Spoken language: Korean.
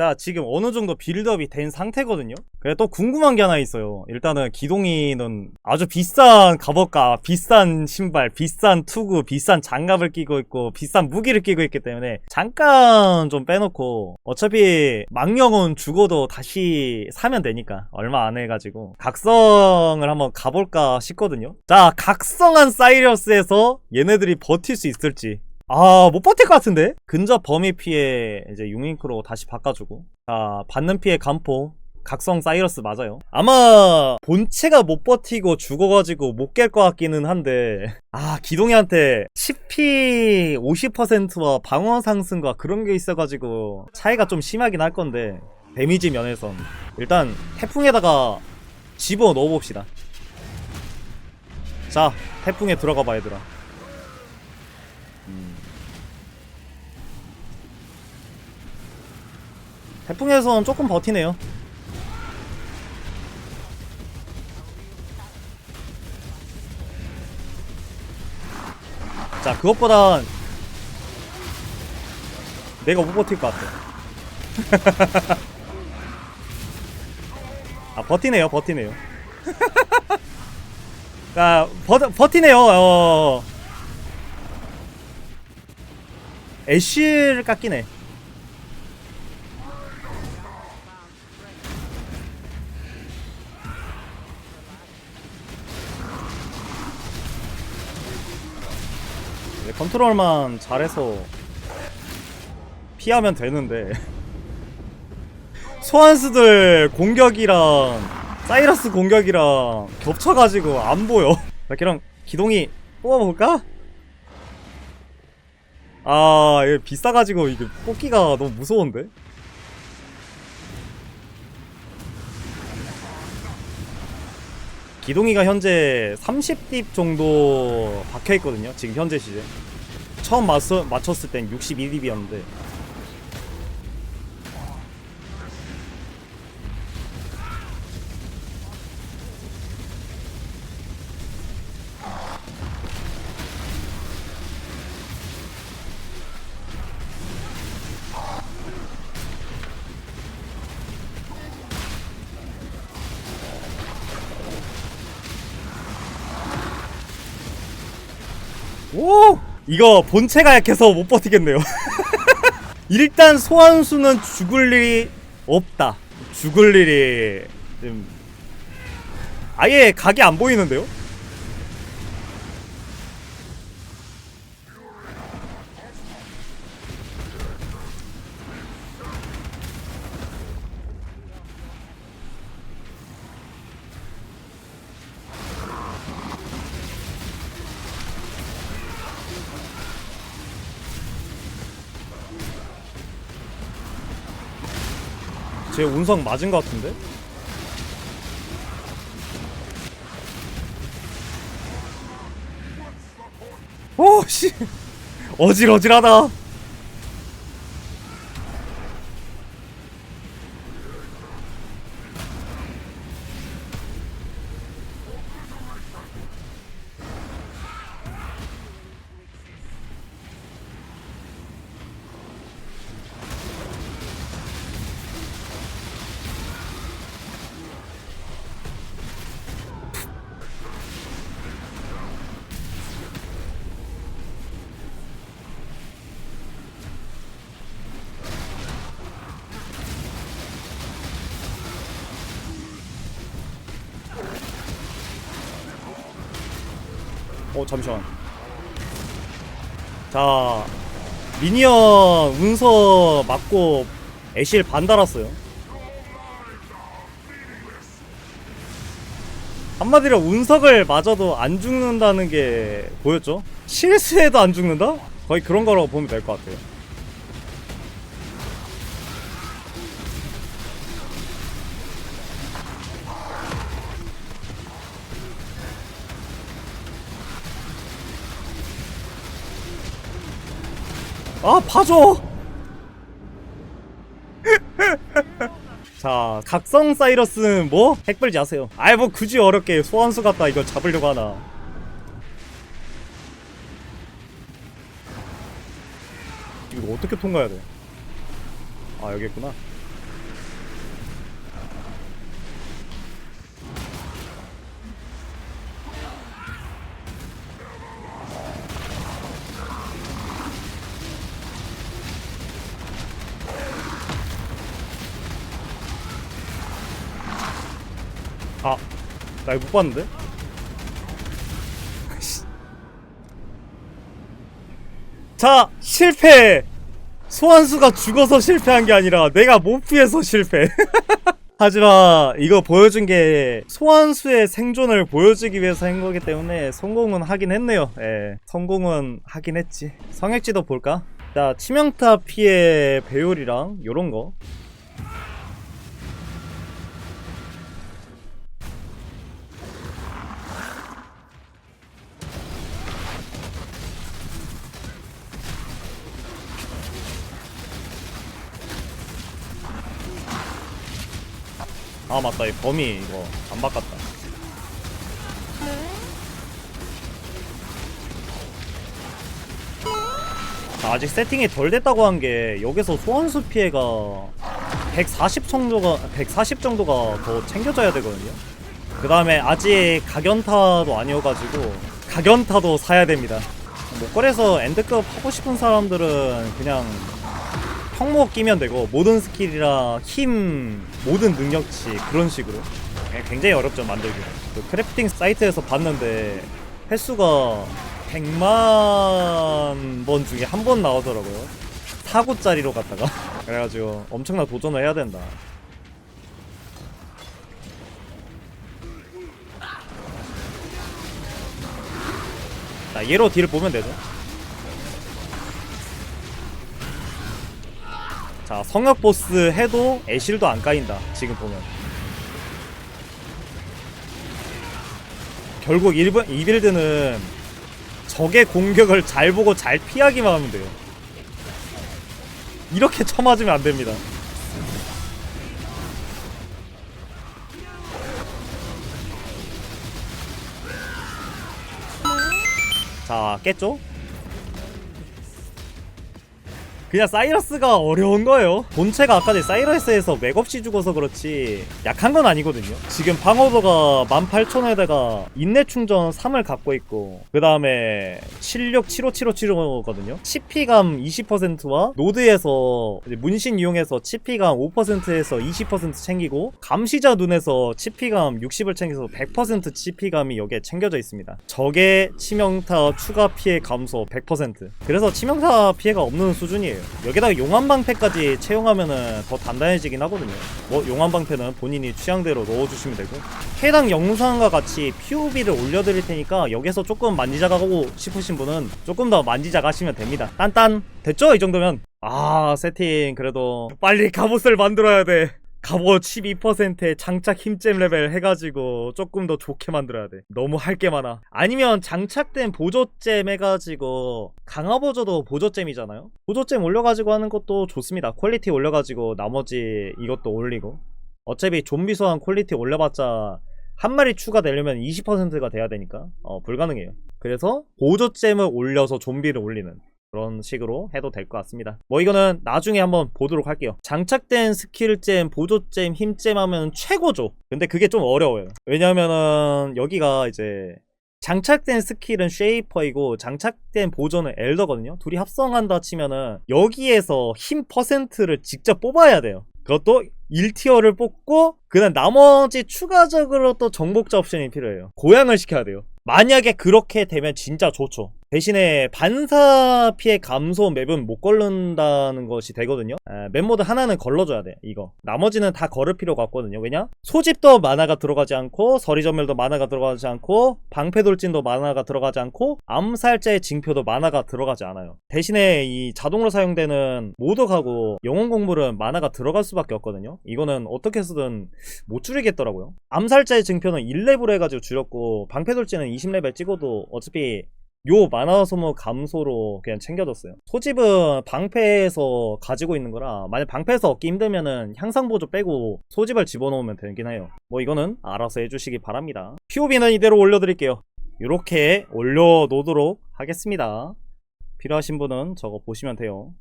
자 지금 어느 정도 빌드업이 된 상태거든요. 그래 또 궁금한 게 하나 있어요. 일단은 기동이는 아주 비싼 갑옷과 비싼 신발 비싼 투구 비싼 장갑을 끼고 있고 비싼 무기를 끼고 있기 때문에 잠깐 좀 빼놓고 어차피 망령은 죽어도 다시 사면 되니까 얼마 안 해가지고 각성을 한번 가볼까 싶거든요. 자 각성한 사이러스에서 얘네들이 버틸 수 있을지 아, 못 버틸 것 같은데? 근접 범위 피해 이제 융잉크로 다시 바꿔주고. 자, 받는 피해 감포. 각성 사이러스 맞아요. 아마 본체가 못 버티고 죽어가지고 못 깰 것 같기는 한데 아 기동이한테 CP 50%와 방어 상승과 그런 게 있어가지고 차이가 좀 심하긴 할 건데 데미지 면에선 일단 태풍에다가 집어 넣어봅시다. 자 태풍에 들어가 봐 얘들아. 태풍에선 조금 버티네요. 자, 그것보단 내가 못 버틸 것 같아. 아, 버티네요, 버티네요. 자, 버, 버티네요, 어. 애쉬를 깎이네. 컨트롤만 잘해서 피하면 되는데 소환수들 공격이랑 사이러스 공격이랑 겹쳐가지고 안 보여 자 그럼 기동이 뽑아볼까? 아 이거 비싸가지고 이게 뽑기가 너무 무서운데? 기동이가 현재 30딥 정도 박혀있거든요 지금 현재 시제 처음 맞서, 맞췄을 땐 62딥이었는데 오! 이거 본체가 약해서 못 버티겠네요. 일단 소환수는 죽을 일이 없다. 죽을 일이 좀 아예 각이 안 보이는데요? 제 운석 맞은 것 같은데? 오, 씨. 어질어질하다. 어, 잠시만. 자, 미니언 운석 맞고 애실 반 달았어요. 한마디로 운석을 맞아도 안 죽는다는 게 보였죠? 실수해도 안 죽는다? 거의 그런 거라고 보면 될 것 같아요. 아, 봐줘! 자, 각성 사이러스는 뭐? 핵벌지 하세요. 아이, 뭐 굳이 어렵게 소환수 같다 이걸 잡으려고 하나. 이거 어떻게 통과해야 돼? 아, 여기 있구나. 아, 나 이거 못 봤는데? 자, 실패! 소환수가 죽어서 실패한 게 아니라 내가 못 피해서 실패. 하지만 이거 보여준 게 소환수의 생존을 보여주기 위해서 한 거기 때문에 성공은 하긴 했네요. 예, 성공은 하긴 했지. 성액지도 볼까? 자, 치명타 피해 배율이랑 요런 거. 아 맞다. 이 범위 이거 안 바꿨다. 자, 아직 세팅이 덜 됐다고 한 게 여기서 소환수 피해가 140 정도가 140 정도가 더 챙겨져야 되거든요. 그 다음에 아직 각연타도 아니어가지고 각연타도 사야 됩니다. 목걸이에서 엔드급 하고 싶은 사람들은 그냥 평목 끼면 되고 모든 스킬이랑 힘 모든 능력치 그런 식으로. 예, 굉장히 어렵죠 만들기 그 크래프팅 사이트에서 봤는데 횟수가 100만 번 중에 한 번 나오더라고요. 4구짜리로 갔다가. 그래가지고 엄청난 도전을 해야 된다. 자 얘로 딜을 보면 되죠 자 성역 보스 해도 애실도 안 까인다 지금 보면. 결국 1번, 이 빌드는 적의 공격을 잘 보고 잘 피하기만 하면 돼요. 이렇게 쳐맞으면 안 됩니다. 자 깼죠? 그냥 사이러스가 어려운 거예요. 본체가 아까 전에 사이러스에서 맥없이 죽어서 그렇지 약한 건 아니거든요. 지금 방어도가 18,000에다가 인내 충전 3을 갖고 있고 그 다음에 76757575거든요. 치피감 20%와 노드에서 문신 이용해서 치피감 5%에서 20% 챙기고 감시자 눈에서 치피감 60을 챙겨서 100% 치피감이 여기에 챙겨져 있습니다. 적의 치명타 추가 피해 감소 100%. 그래서 치명타 피해가 없는 수준이에요. 여기다가 용암방패까지 채용하면은 더 단단해지긴 하거든요. 뭐 용암방패는 본인이 취향대로 넣어주시면 되고 해당 영상과 같이 POB를 올려드릴 테니까 여기서 조금 만지작하고 싶으신 분은 조금 더 만지작하시면 됩니다. 딴딴 됐죠? 이 정도면 아 세팅 그래도 빨리 갑옷을 만들어야 돼. 갑옷 12%에 장착 힘잼 레벨 해가지고 조금 더 좋게 만들어야 돼. 너무 할 게 많아. 아니면 장착된 보조잼 해가지고 강화 보조도 보조잼이잖아요. 보조잼 올려가지고 하는 것도 좋습니다. 퀄리티 올려가지고 나머지 이것도 올리고. 어차피 좀비 소환 퀄리티 올려봤자 한 마리 추가되려면 20%가 돼야 되니까 어, 불가능해요. 그래서 보조잼을 올려서 좀비를 올리는 그런 식으로 해도 될 것 같습니다. 뭐 이거는 나중에 한번 보도록 할게요. 장착된 스킬잼, 보조잼, 힘잼 하면 최고죠. 근데 그게 좀 어려워요. 왜냐면은 여기가 이제 장착된 스킬은 쉐이퍼이고 장착된 보조는 엘더거든요. 둘이 합성한다 치면은 여기에서 힘 퍼센트를 직접 뽑아야 돼요. 그것도 1티어를 뽑고 그다음 나머지 추가적으로 또 정복자 옵션이 필요해요. 고양을 시켜야 돼요. 만약에 그렇게 되면 진짜 좋죠. 대신에 반사 피해 감소 맵은 못 걸른다는 것이 되거든요. 아, 맵모드 하나는 걸러줘야 돼. 이거. 나머지는 다 걸을 필요가 없거든요. 왜냐? 소집도 만화가 들어가지 않고 서리전멸도 만화가 들어가지 않고 방패돌진도 만화가 들어가지 않고 암살자의 징표도 만화가 들어가지 않아요. 대신에 이 자동으로 사용되는 모독하고 영혼 공물은 만화가 들어갈 수밖에 없거든요. 이거는 어떻게 해서든 못 줄이겠더라고요. 암살자의 증표는 1레벨 해가지고 줄였고 방패돌진은 20레벨 찍어도 어차피 요 만화 소모 감소로 그냥 챙겨줬어요. 소집은 방패에서 가지고 있는 거라 만약 방패에서 얻기 힘들면은 향상 보조 빼고 소집을 집어넣으면 되긴 해요. 뭐 이거는 알아서 해주시기 바랍니다. POB는 이대로 올려드릴게요. 이렇게 올려놓도록 하겠습니다. 필요하신 분은 저거 보시면 돼요.